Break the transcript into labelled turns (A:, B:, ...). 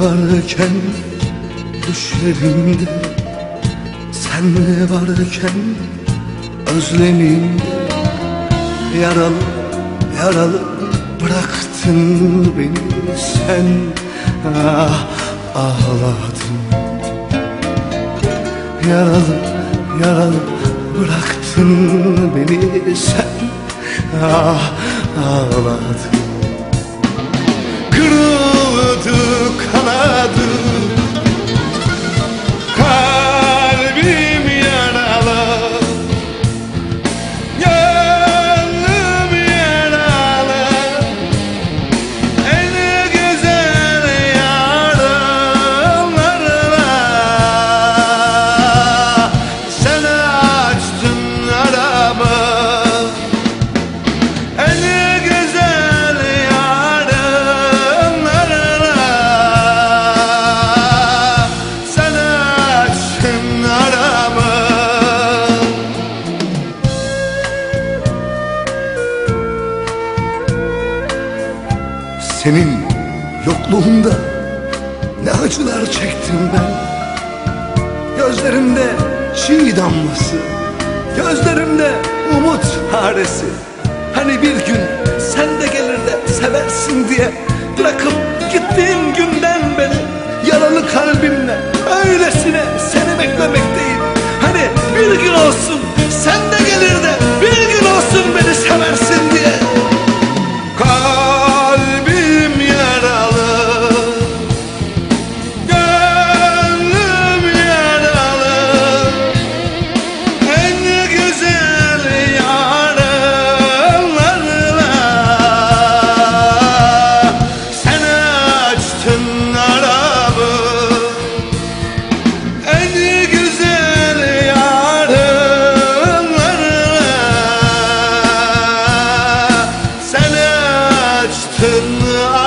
A: Varken düşlerimde Sen varken özlemimde Yaralı yaralı bıraktın beni sen Ah ağladın. Yaralı yaralı bıraktın beni sen Ah ağladın. Kırıldı Senin yokluğunda ne acılar çektim ben. Gözlerimde çiğ damlası Gözlerimde umut haresi Hani bir gün sen de gelir de seversin diye Bırakıp gittiğin cơn mưa